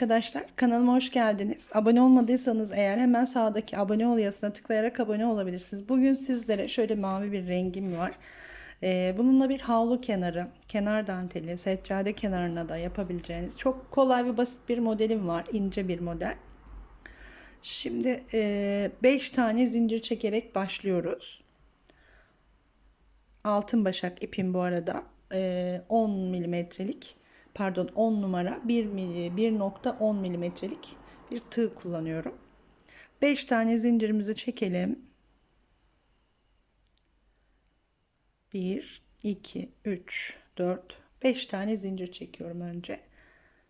Arkadaşlar. Kanalıma hoş geldiniz. Abone olmadıysanız eğer hemen sağdaki abone ol yazısına tıklayarak abone olabilirsiniz. Bugün sizlere şöyle mavi bir rengim var. Ee, bununla bir havlu kenarı, kenar danteli, seccade kenarına da yapabileceğiniz çok kolay ve basit bir modelim var. ince bir model. Şimdi 5 tane zincir çekerek başlıyoruz. Altın başak ipim bu arada e, 10 milimetrelik pardon 10 numara 1 1.10 milimetrelik bir tığ kullanıyorum. 5 tane zincirimizi çekelim. 1 2 3 4 5 tane zincir çekiyorum önce.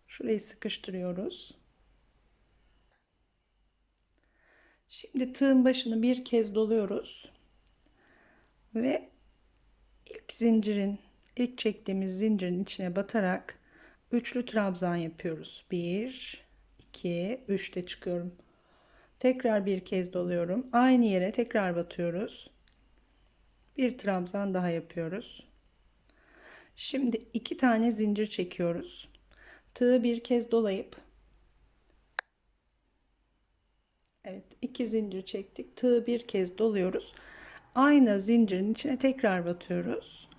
Şurayı sıkıştırıyoruz. Şimdi tığın başını bir kez doluyoruz. Ve ilk zincirin ilk çektiğimiz zincirin içine batarak üçlü trabzan yapıyoruz. 1 2 3'te çıkıyorum. Tekrar bir kez doluyorum. Aynı yere tekrar batıyoruz. Bir trabzan daha yapıyoruz. Şimdi iki tane zincir çekiyoruz. Tığı bir kez dolayıp Evet, iki zincir çektik. Tığı bir kez doluyoruz. Aynı zincirin içine tekrar batıyoruz.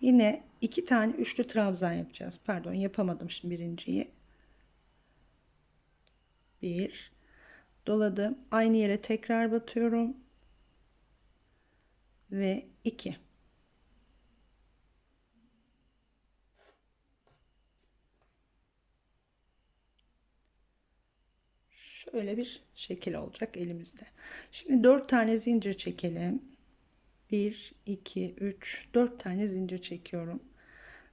Yine iki tane üçlü trabzan yapacağız. Pardon yapamadım şimdi birinciyi. Bir. Doladım. Aynı yere tekrar batıyorum. Ve iki. Şöyle bir şekil olacak elimizde. Şimdi dört tane zincir çekelim. 1, 2, 3, 4 tane zincir çekiyorum.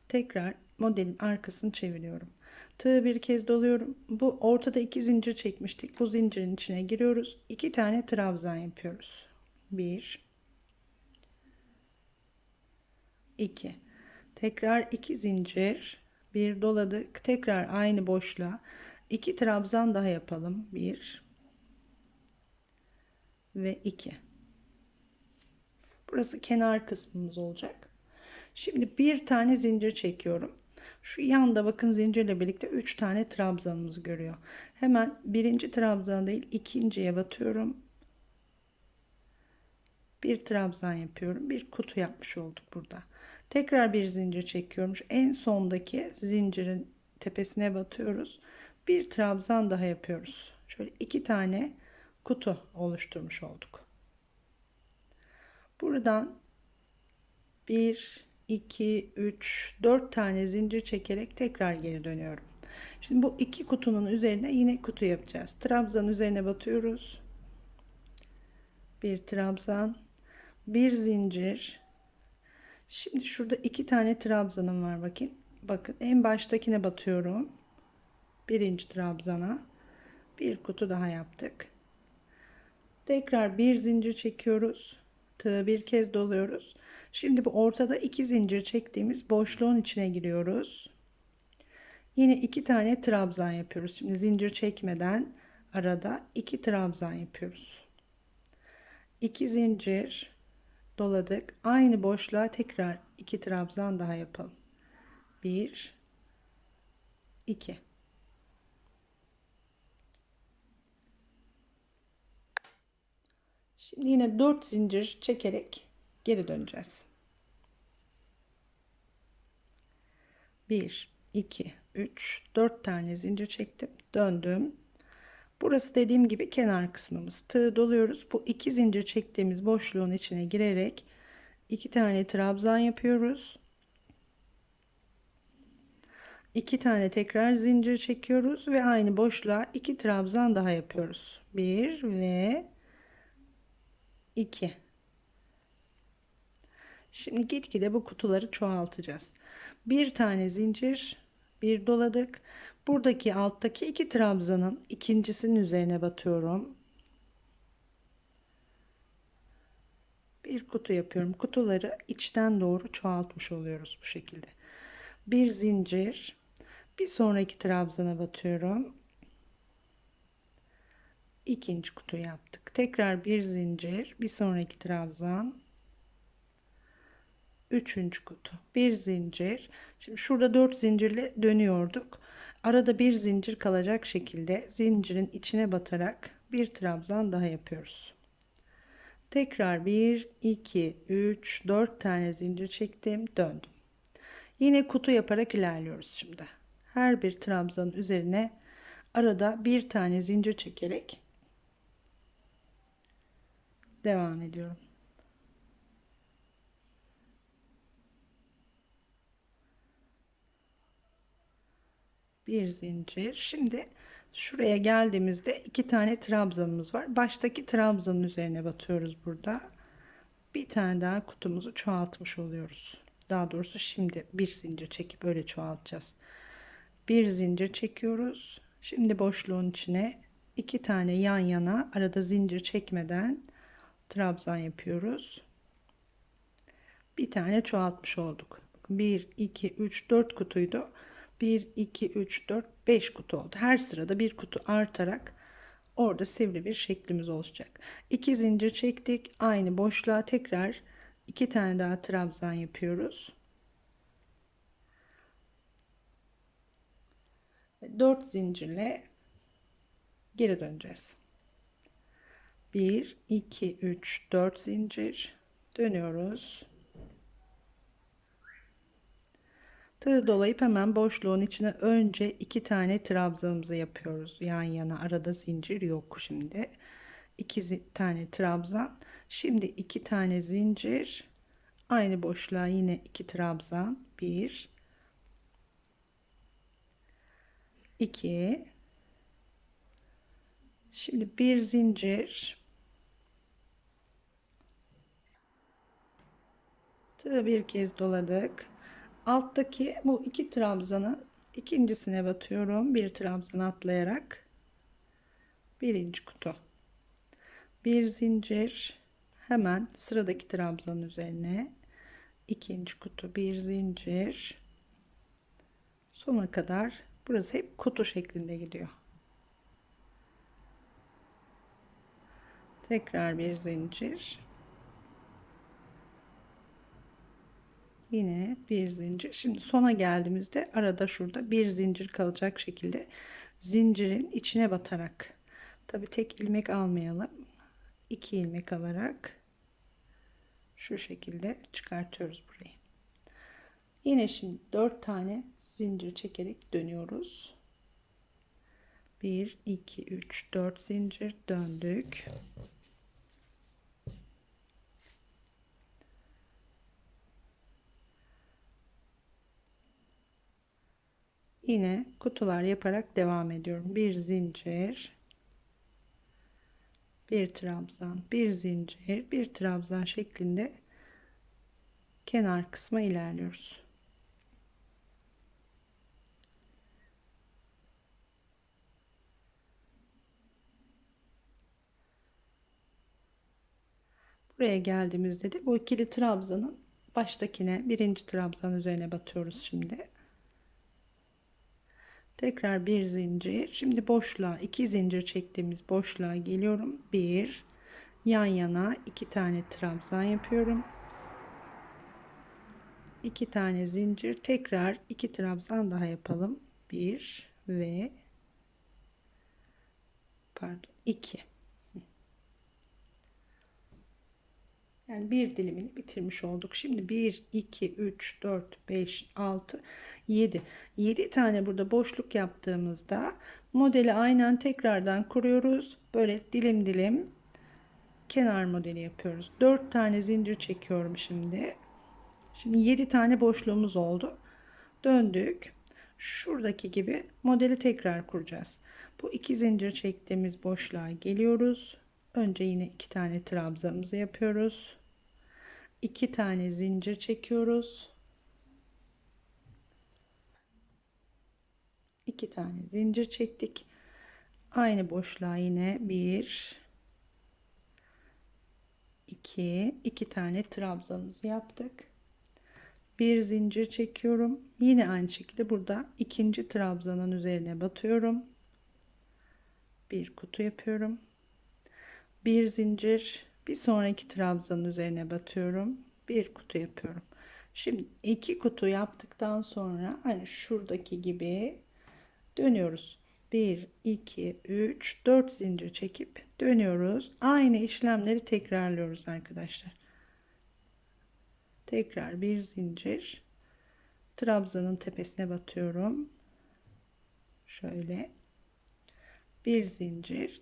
Tekrar modelin arkasını çeviriyorum. Tığı bir kez doluyorum. Bu ortada iki zincir çekmiştik. Bu zincirin içine giriyoruz. İki tane trabzan yapıyoruz. 1 2 Tekrar iki zincir. Bir doladık. Tekrar aynı boşluğa iki trabzan daha yapalım. 1 ve 2 Burası kenar kısmımız olacak. Şimdi bir tane zincir çekiyorum. Şu yanda bakın zincirle birlikte 3 tane trabzanımız görüyor. Hemen birinci trabzan değil ikinciye batıyorum. Bir trabzan yapıyorum. Bir kutu yapmış olduk burada. Tekrar bir zincir çekiyorum. Şu en sondaki zincirin tepesine batıyoruz. Bir trabzan daha yapıyoruz. Şöyle iki tane kutu oluşturmuş olduk. Buradan 1, 2, 3, 4 tane zincir çekerek tekrar geri dönüyorum. Şimdi bu iki kutunun üzerine yine kutu yapacağız. Trabzan üzerine batıyoruz. Bir trabzan, bir zincir. Şimdi şurada iki tane trabzanım var bakın. Bakın en baştakine batıyorum. Birinci trabzana bir kutu daha yaptık. Tekrar bir zincir çekiyoruz tığı bir kez doluyoruz. Şimdi bu ortada iki zincir çektiğimiz boşluğun içine giriyoruz. Yine iki tane trabzan yapıyoruz. Şimdi zincir çekmeden arada iki trabzan yapıyoruz. İki zincir doladık. Aynı boşluğa tekrar iki trabzan daha yapalım. Bir, iki. Şimdi yine 4 zincir çekerek geri döneceğiz. 1 2 3 4 tane zincir çektim. Döndüm. Burası dediğim gibi kenar kısmımız. Tığ doluyoruz. Bu iki zincir çektiğimiz boşluğun içine girerek iki tane trabzan yapıyoruz. İki tane tekrar zincir çekiyoruz ve aynı boşluğa iki trabzan daha yapıyoruz. Bir ve 2 Şimdi gitgide bu kutuları çoğaltacağız. Bir tane zincir, bir doladık. Buradaki alttaki iki trabzanın ikincisinin üzerine batıyorum. Bir kutu yapıyorum. Kutuları içten doğru çoğaltmış oluyoruz bu şekilde. Bir zincir, bir sonraki trabzana batıyorum ikinci kutu yaptık. Tekrar bir zincir, bir sonraki trabzan, üçüncü kutu, bir zincir. Şimdi şurada dört zincirle dönüyorduk. arada bir zincir kalacak şekilde zincirin içine batarak bir trabzan daha yapıyoruz. Tekrar 1, 2, 3, 4 tane zincir çektim, döndüm. Yine kutu yaparak ilerliyoruz şimdi. Her bir trabzanın üzerine arada bir tane zincir çekerek devam ediyorum. Bir zincir. Şimdi şuraya geldiğimizde iki tane trabzanımız var. Baştaki trabzanın üzerine batıyoruz burada. Bir tane daha kutumuzu çoğaltmış oluyoruz. Daha doğrusu şimdi bir zincir çekip öyle çoğaltacağız. Bir zincir çekiyoruz. Şimdi boşluğun içine iki tane yan yana arada zincir çekmeden trabzan yapıyoruz. Bir tane çoğaltmış olduk. 1, 2, 3, 4 kutuydu. 1, 2, 3, 4, 5 kutu oldu. Her sırada bir kutu artarak orada sivri bir şeklimiz oluşacak. 2 zincir çektik. Aynı boşluğa tekrar iki tane daha trabzan yapıyoruz. 4 zincirle geri döneceğiz. 1 2 3 4 zincir dönüyoruz. Tığ dolayıp hemen boşluğun içine önce iki tane trabzanımızı yapıyoruz. Yan yana arada zincir yok şimdi. İki tane trabzan. Şimdi iki tane zincir. Aynı boşluğa yine iki trabzan. Bir. iki. Şimdi bir zincir. Tığı bir kez doladık. Alttaki bu iki trabzanın ikincisine batıyorum. Bir trabzan atlayarak. Birinci kutu. Bir zincir. Hemen sıradaki trabzanın üzerine. ikinci kutu bir zincir. Sona kadar burası hep kutu şeklinde gidiyor. Tekrar bir zincir. Yine bir zincir. Şimdi sona geldiğimizde arada şurada bir zincir kalacak şekilde zincirin içine batarak. Tabi tek ilmek almayalım. iki ilmek alarak şu şekilde çıkartıyoruz burayı. Yine şimdi dört tane zincir çekerek dönüyoruz. 1 2 3 4 zincir döndük. Yine kutular yaparak devam ediyorum. Bir zincir, bir trabzan, bir zincir, bir trabzan şeklinde kenar kısma ilerliyoruz. Buraya geldiğimizde de bu ikili trabzanın baştakine birinci trabzan üzerine batıyoruz şimdi. Tekrar bir zincir. Şimdi boşluğa iki zincir çektiğimiz boşluğa geliyorum. Bir yan yana iki tane trabzan yapıyorum. iki tane zincir. Tekrar iki trabzan daha yapalım. Bir ve pardon iki. Yani bir dilimini bitirmiş olduk. Şimdi 1, 2, 3, 4, 5, 6, 7. 7 tane burada boşluk yaptığımızda modeli aynen tekrardan kuruyoruz. Böyle dilim dilim kenar modeli yapıyoruz. 4 tane zincir çekiyorum şimdi. Şimdi 7 tane boşluğumuz oldu. Döndük. Şuradaki gibi modeli tekrar kuracağız. Bu iki zincir çektiğimiz boşluğa geliyoruz. Önce yine iki tane trabzanımızı yapıyoruz. İki tane zincir çekiyoruz. İki tane zincir çektik. Aynı boşluğa yine bir, iki, iki tane trabzanımızı yaptık. Bir zincir çekiyorum. Yine aynı şekilde burada ikinci trabzanın üzerine batıyorum. Bir kutu yapıyorum bir zincir bir sonraki trabzanın üzerine batıyorum bir kutu yapıyorum şimdi iki kutu yaptıktan sonra hani şuradaki gibi Dönüyoruz. 1, 2, 3, 4 zincir çekip dönüyoruz. Aynı işlemleri tekrarlıyoruz arkadaşlar. Tekrar bir zincir. Trabzanın tepesine batıyorum. Şöyle. Bir zincir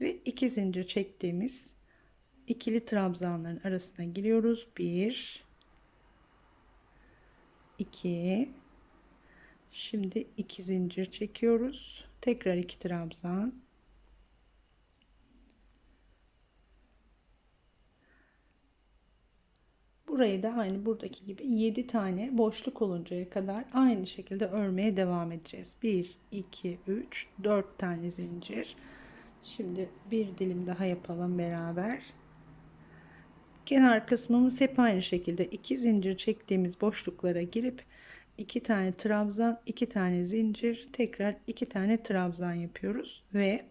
ve iki zincir çektiğimiz ikili trabzanların arasına giriyoruz. 1 2 Şimdi iki zincir çekiyoruz. Tekrar iki trabzan. Burayı da aynı buradaki gibi 7 tane boşluk oluncaya kadar aynı şekilde örmeye devam edeceğiz. 1, 2, 3, 4 tane zincir. Şimdi bir dilim daha yapalım beraber. Kenar kısmımız hep aynı şekilde iki zincir çektiğimiz boşluklara girip iki tane trabzan, iki tane zincir, tekrar iki tane trabzan yapıyoruz ve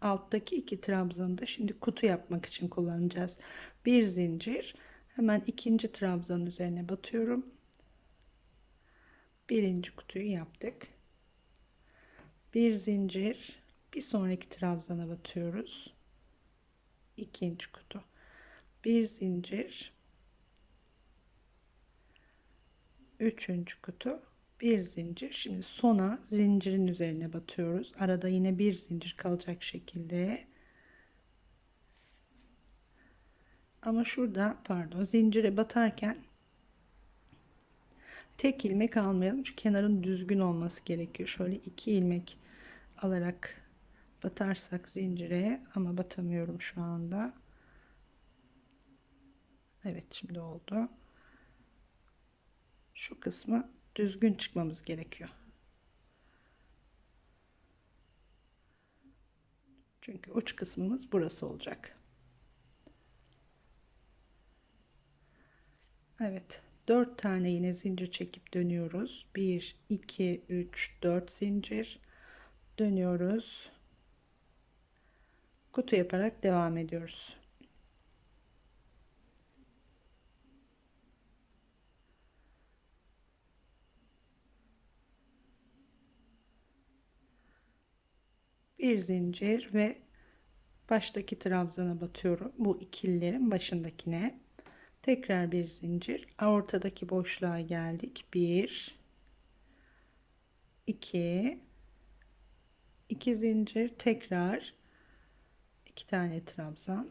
alttaki iki trabzanı da şimdi kutu yapmak için kullanacağız. Bir zincir, hemen ikinci trabzanın üzerine batıyorum. Birinci kutuyu yaptık. Bir zincir, bir sonraki trabzana batıyoruz. İkinci kutu. Bir zincir, üçüncü kutu. Bir zincir. Şimdi sona zincirin üzerine batıyoruz. Arada yine bir zincir kalacak şekilde. Ama şurada pardon zincire batarken tek ilmek almayalım. Çünkü kenarın düzgün olması gerekiyor. Şöyle iki ilmek alarak batarsak zincire ama batamıyorum şu anda Evet şimdi oldu şu kısmı düzgün çıkmamız gerekiyor. Çünkü uç kısmımız burası olacak. Evet. 4 tane yine zincir çekip dönüyoruz. 1 2 3 4 zincir dönüyoruz. Kutu yaparak devam ediyoruz. bir zincir ve baştaki trabzana batıyorum. Bu ikililerin başındakine. Tekrar bir zincir. Ortadaki boşluğa geldik. 1 2 2 zincir tekrar 2 tane trabzan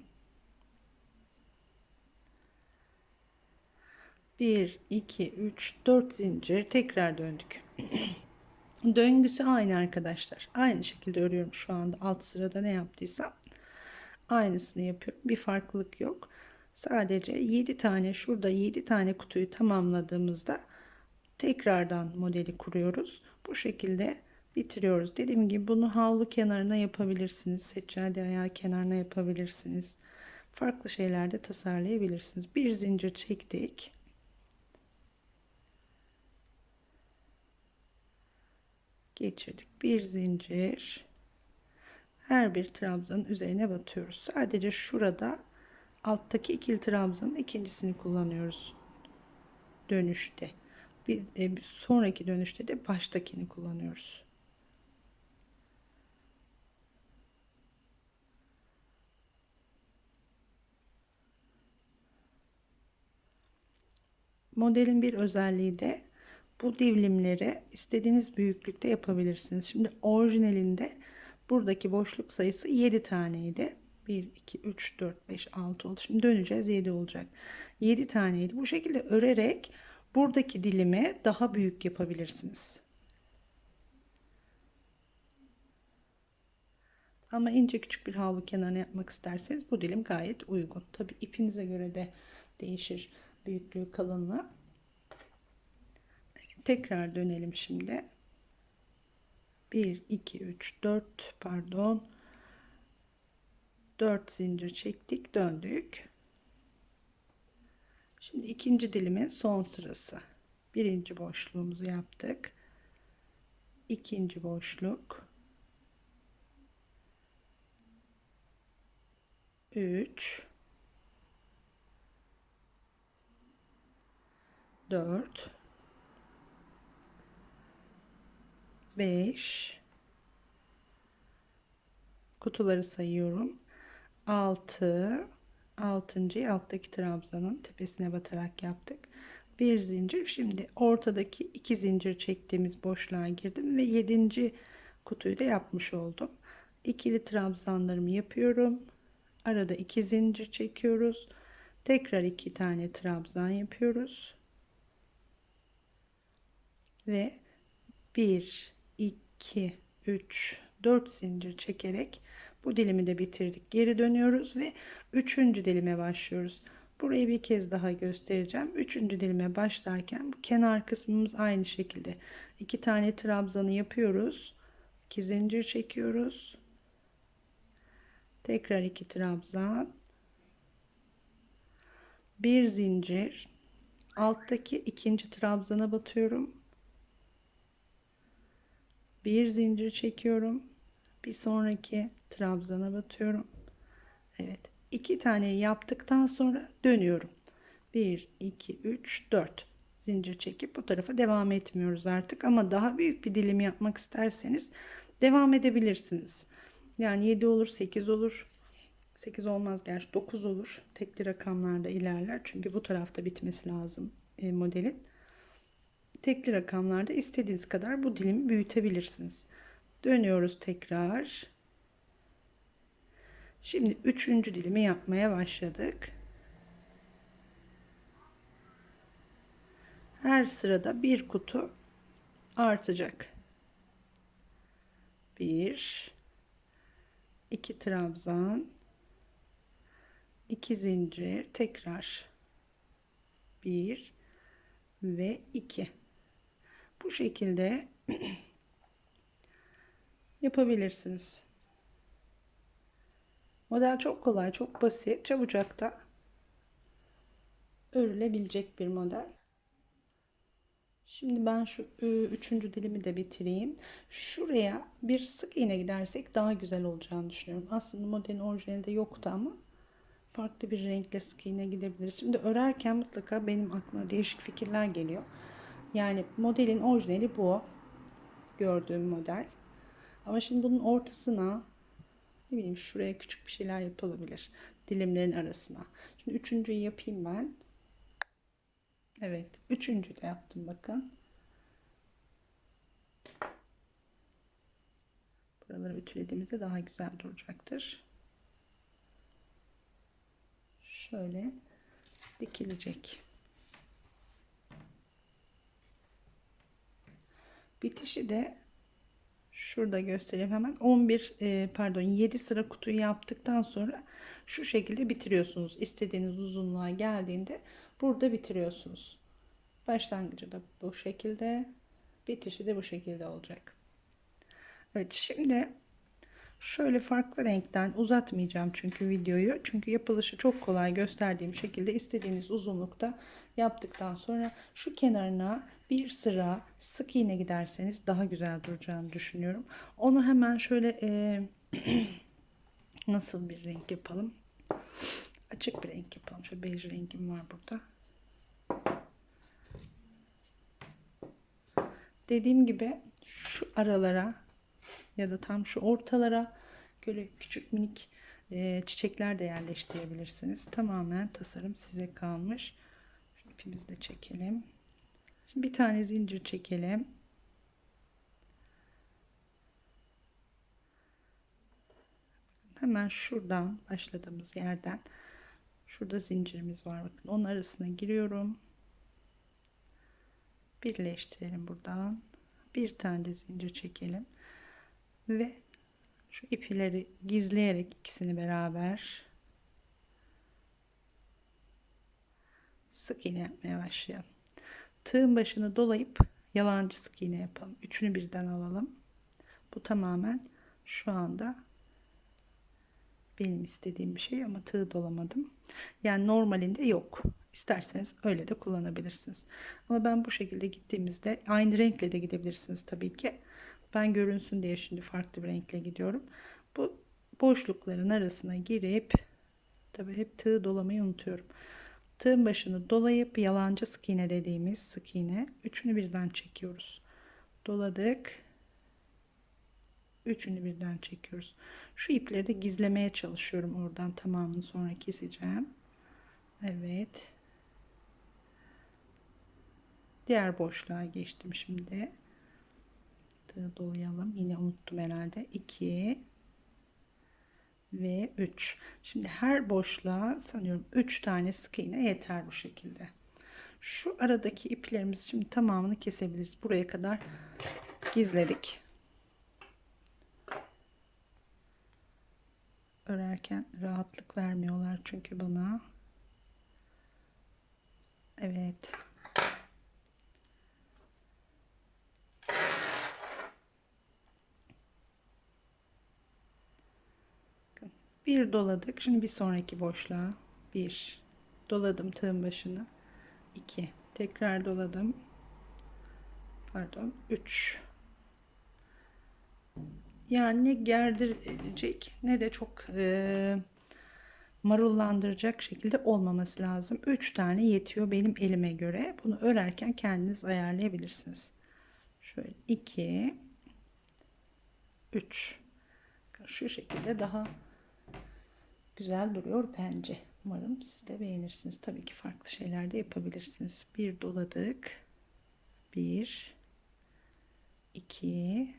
1 2 3 4 zincir tekrar döndük Döngüsü aynı arkadaşlar. Aynı şekilde örüyorum şu anda alt sırada ne yaptıysam. Aynısını yapıyorum. Bir farklılık yok. Sadece 7 tane şurada 7 tane kutuyu tamamladığımızda tekrardan modeli kuruyoruz. Bu şekilde bitiriyoruz. Dediğim gibi bunu havlu kenarına yapabilirsiniz. Seccade ayağı kenarına yapabilirsiniz. Farklı şeylerde tasarlayabilirsiniz. Bir zincir çektik. geçirdik. Bir zincir her bir trabzanın üzerine batıyoruz. Sadece şurada alttaki ikili trabzanın ikincisini kullanıyoruz. Dönüşte. Bir, e, bir sonraki dönüşte de baştakini kullanıyoruz. Modelin bir özelliği de bu dilimleri istediğiniz büyüklükte yapabilirsiniz. Şimdi orijinalinde buradaki boşluk sayısı 7 taneydi. 1, 2, 3, 4, 5, 6 oldu. Şimdi döneceğiz 7 olacak. 7 taneydi. Bu şekilde örerek buradaki dilimi daha büyük yapabilirsiniz. Ama ince küçük bir havlu kenarına yapmak isterseniz bu dilim gayet uygun. Tabi ipinize göre de değişir büyüklüğü kalınlığı. Tekrar dönelim şimdi. 1 2 3 4 pardon 4 zincir çektik, döndük. Şimdi ikinci dilimin son sırası. Birinci boşluğumuzu yaptık. İkinci boşluk. 3 4 5 kutuları sayıyorum. 6 altıncıyı alttaki trabzanın tepesine batarak yaptık. Bir zincir. Şimdi ortadaki iki zincir çektiğimiz boşluğa girdim ve yedinci kutuyu da yapmış oldum. İkili trabzanlarımı yapıyorum. Arada iki zincir çekiyoruz. Tekrar iki tane trabzan yapıyoruz. Ve 1 2 3 4 zincir çekerek bu dilimi de bitirdik. Geri dönüyoruz ve üçüncü dilime başlıyoruz. Burayı bir kez daha göstereceğim. Üçüncü dilime başlarken bu kenar kısmımız aynı şekilde. iki tane trabzanı yapıyoruz. 2 zincir çekiyoruz. Tekrar iki trabzan. Bir zincir. Alttaki ikinci trabzana batıyorum. Bir zincir çekiyorum. Bir sonraki trabzana batıyorum. Evet. iki tane yaptıktan sonra dönüyorum. 1 2 3 4 zincir çekip bu tarafa devam etmiyoruz artık ama daha büyük bir dilim yapmak isterseniz devam edebilirsiniz. Yani 7 olur, 8 olur. 8 olmaz gerçi 9 olur. Tekli rakamlarda ilerler. Çünkü bu tarafta bitmesi lazım e, modelin. Tekli rakamlarda istediğiniz kadar bu dilimi büyütebilirsiniz. Dönüyoruz tekrar. Şimdi üçüncü dilimi yapmaya başladık. Her sırada bir kutu artacak. Bir, iki trabzan, iki zincir, tekrar bir ve iki. Bu şekilde yapabilirsiniz. Model çok kolay, çok basit, çabucak da örülebilecek bir model. Şimdi ben şu üçüncü dilimi de bitireyim. Şuraya bir sık iğne gidersek daha güzel olacağını düşünüyorum. Aslında modelin orijinalinde yoktu ama farklı bir renkle sık iğne gidebiliriz. Şimdi örerken mutlaka benim aklıma değişik fikirler geliyor. Yani modelin orijinali bu. Gördüğüm model. Ama şimdi bunun ortasına ne bileyim şuraya küçük bir şeyler yapılabilir. Dilimlerin arasına. Şimdi üçüncüyü yapayım ben. Evet. Üçüncü de yaptım bakın. Buraları ütülediğimizde daha güzel duracaktır. Şöyle dikilecek. Bitişi de şurada göstereyim hemen. 11 e, pardon 7 sıra kutuyu yaptıktan sonra şu şekilde bitiriyorsunuz. İstediğiniz uzunluğa geldiğinde burada bitiriyorsunuz. Başlangıcı da bu şekilde bitişi de bu şekilde olacak. Evet şimdi şöyle farklı renkten uzatmayacağım çünkü videoyu. Çünkü yapılışı çok kolay gösterdiğim şekilde istediğiniz uzunlukta yaptıktan sonra şu kenarına bir sıra sık iğne giderseniz daha güzel duracağını düşünüyorum. Onu hemen şöyle e, nasıl bir renk yapalım? Açık bir renk yapalım. Şöyle bej rengim var burada. Dediğim gibi şu aralara ya da tam şu ortalara böyle küçük minik e, çiçekler de yerleştirebilirsiniz. Tamamen tasarım size kalmış. Şu ipimizi de çekelim. Şimdi bir tane zincir çekelim. Hemen şuradan başladığımız yerden şurada zincirimiz var. Bakın onun arasına giriyorum. Birleştirelim buradan. Bir tane zincir çekelim. Ve şu ipleri gizleyerek ikisini beraber sık iğne yapmaya başlayalım tığın başını dolayıp yalancı sık iğne yapalım. Üçünü birden alalım. Bu tamamen şu anda benim istediğim bir şey ama tığ dolamadım. Yani normalinde yok. İsterseniz öyle de kullanabilirsiniz. Ama ben bu şekilde gittiğimizde aynı renkle de gidebilirsiniz tabii ki. Ben görünsün diye şimdi farklı bir renkle gidiyorum. Bu boşlukların arasına girip tabii hep tığ dolamayı unutuyorum. Tığın başını dolayıp yalancı sık iğne dediğimiz sık iğne üçünü birden çekiyoruz. Doladık. Üçünü birden çekiyoruz. Şu ipleri de gizlemeye çalışıyorum oradan tamamını sonra keseceğim. Evet. Diğer boşluğa geçtim şimdi. Dolayalım. Yine unuttum herhalde. 2 ve 3. Şimdi her boşluğa sanıyorum 3 tane sık iğne yeter bu şekilde. Şu aradaki iplerimizi şimdi tamamını kesebiliriz. Buraya kadar gizledik. Örerken rahatlık vermiyorlar çünkü bana. Evet. Bir doladık. Şimdi bir sonraki boşluğa. Bir. Doladım tığın başını. 2 tekrar doladım. Pardon. 3 yani ne gerdirecek ne de çok e, marullandıracak şekilde olmaması lazım. 3 tane yetiyor benim elime göre. Bunu örerken kendiniz ayarlayabilirsiniz. Şöyle 2 3 şu şekilde daha güzel duruyor bence Umarım siz de beğenirsiniz. Tabii ki farklı şeyler de yapabilirsiniz. Bir doladık. Bir, iki,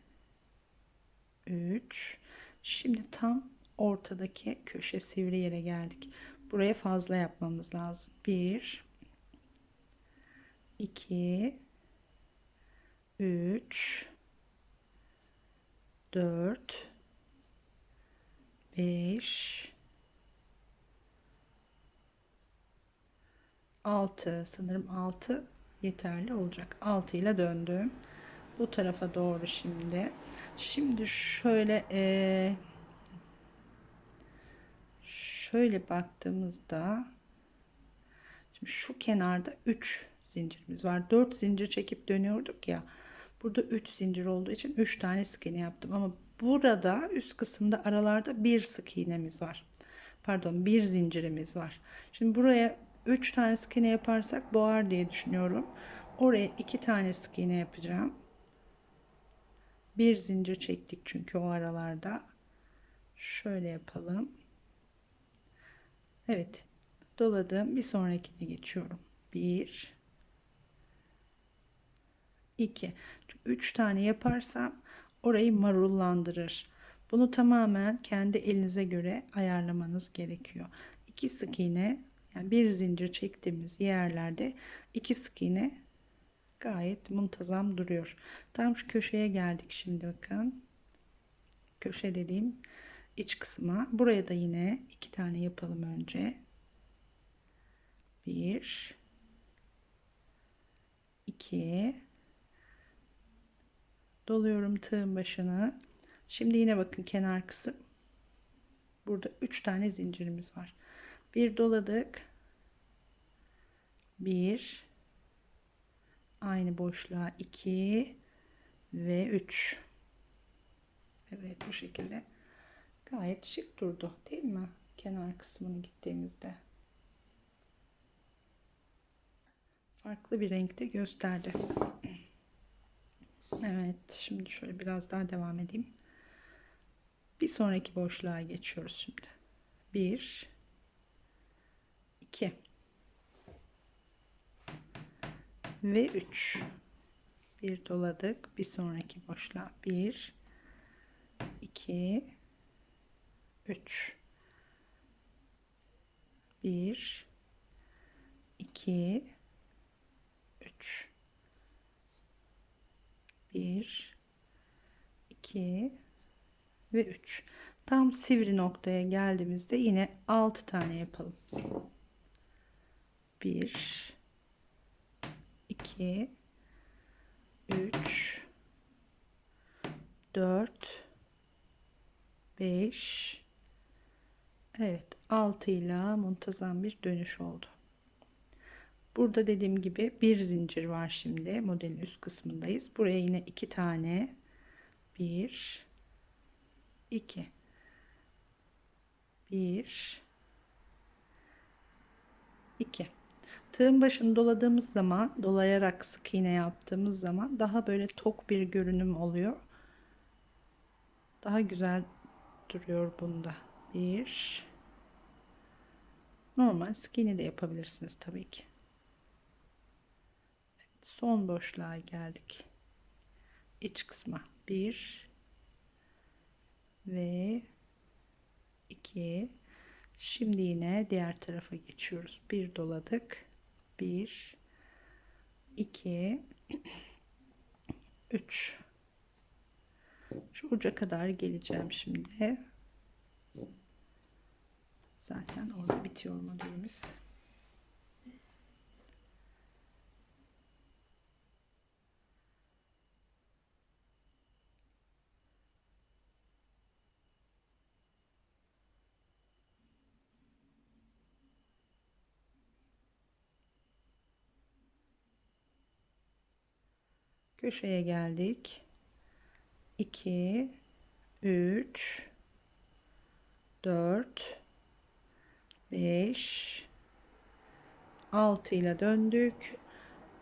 üç. Şimdi tam ortadaki köşe sivri yere geldik. Buraya fazla yapmamız lazım. Bir, iki, üç, dört, beş, 6 sanırım 6 yeterli olacak. 6 ile döndüm. Bu tarafa doğru şimdi. Şimdi şöyle e, şöyle baktığımızda şimdi şu kenarda 3 zincirimiz var. 4 zincir çekip dönüyorduk ya. Burada 3 zincir olduğu için 3 tane sık iğne yaptım ama burada üst kısımda aralarda bir sık iğnemiz var. Pardon bir zincirimiz var. Şimdi buraya 3 tane sık iğne yaparsak boğar diye düşünüyorum. Oraya 2 tane sık iğne yapacağım. Bir zincir çektik çünkü o aralarda. Şöyle yapalım. Evet. Doladım. Bir sonrakine geçiyorum. 1 2 3 tane yaparsam orayı marullandırır. Bunu tamamen kendi elinize göre ayarlamanız gerekiyor. 2 sık iğne yani bir zincir çektiğimiz yerlerde iki sık iğne gayet muntazam duruyor. Tam şu köşeye geldik şimdi bakın. Köşe dediğim iç kısma. Buraya da yine iki tane yapalım önce. Bir, iki, doluyorum tığın başını. Şimdi yine bakın kenar kısım. Burada üç tane zincirimiz var bir doladık. Bir. Aynı boşluğa 2 ve 3 Evet bu şekilde. Gayet şık durdu değil mi? Kenar kısmını gittiğimizde. Farklı bir renkte gösterdi. Evet şimdi şöyle biraz daha devam edeyim. Bir sonraki boşluğa geçiyoruz şimdi. 1 2 ve 3 bir doladık. Bir sonraki boşluğa. 1 2 3 1 2 3 1 2 ve 3 tam sivri noktaya geldiğimizde yine 6 tane yapalım. 1 2 3 4 5 Evet 6 ile muntazam bir dönüş oldu. Burada dediğim gibi bir zincir var şimdi modelin üst kısmındayız. Buraya yine iki tane 1 2 1 2 Tığın başını doladığımız zaman dolayarak sık iğne yaptığımız zaman daha böyle tok bir görünüm oluyor. Daha güzel duruyor bunda. Bir. Normal skinny de yapabilirsiniz tabii ki. Evet, son boşluğa geldik. İç kısma. Bir ve iki. Şimdi yine diğer tarafa geçiyoruz. Bir doladık. Bir, iki, üç. Şu uca kadar geleceğim şimdi. Zaten orada bitiyor modelimiz. Köşeye geldik. 2 3 4 5 6 ile döndük.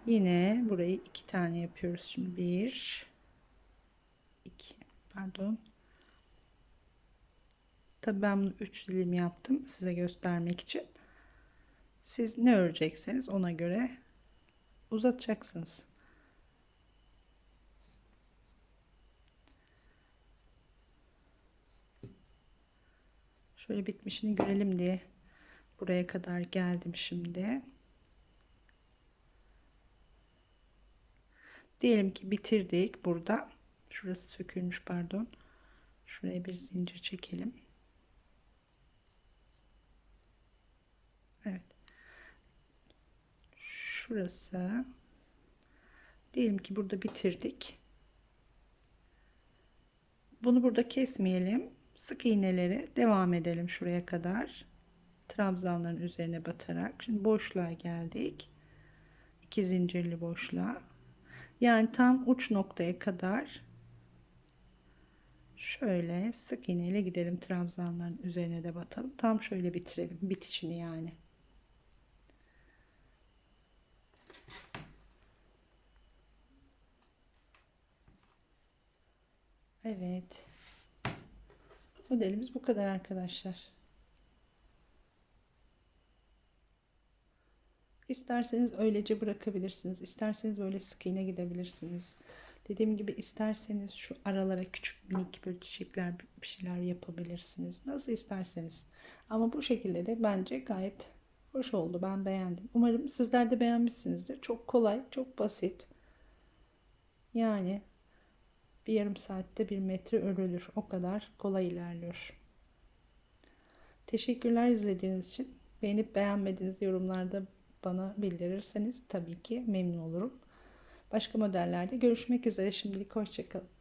Yine burayı iki tane yapıyoruz. Şimdi 1 2 pardon. Tabii ben bunu 3 dilim yaptım size göstermek için. Siz ne örecekseniz ona göre uzatacaksınız. Şöyle bitmişini görelim diye buraya kadar geldim şimdi. Diyelim ki bitirdik burada. Şurası sökülmüş pardon. Şuraya bir zincir çekelim. Evet. Şurası. Diyelim ki burada bitirdik. Bunu burada kesmeyelim sık iğneleri devam edelim şuraya kadar. Trabzanların üzerine batarak. Şimdi boşluğa geldik. İki zincirli boşluğa. Yani tam uç noktaya kadar. Şöyle sık iğneyle gidelim trabzanların üzerine de batalım. Tam şöyle bitirelim bitişini yani. Evet. Modelimiz bu kadar arkadaşlar. İsterseniz öylece bırakabilirsiniz. İsterseniz böyle sık iğne gidebilirsiniz. Dediğim gibi isterseniz şu aralara küçük minik böyle çiçekler bir şeyler yapabilirsiniz. Nasıl isterseniz. Ama bu şekilde de bence gayet hoş oldu. Ben beğendim. Umarım sizler de beğenmişsinizdir. Çok kolay, çok basit. Yani bir yarım saatte bir metre örülür. O kadar kolay ilerliyor. Teşekkürler izlediğiniz için. Beğenip beğenmediğiniz yorumlarda bana bildirirseniz tabii ki memnun olurum. Başka modellerde görüşmek üzere. Şimdilik hoşçakalın.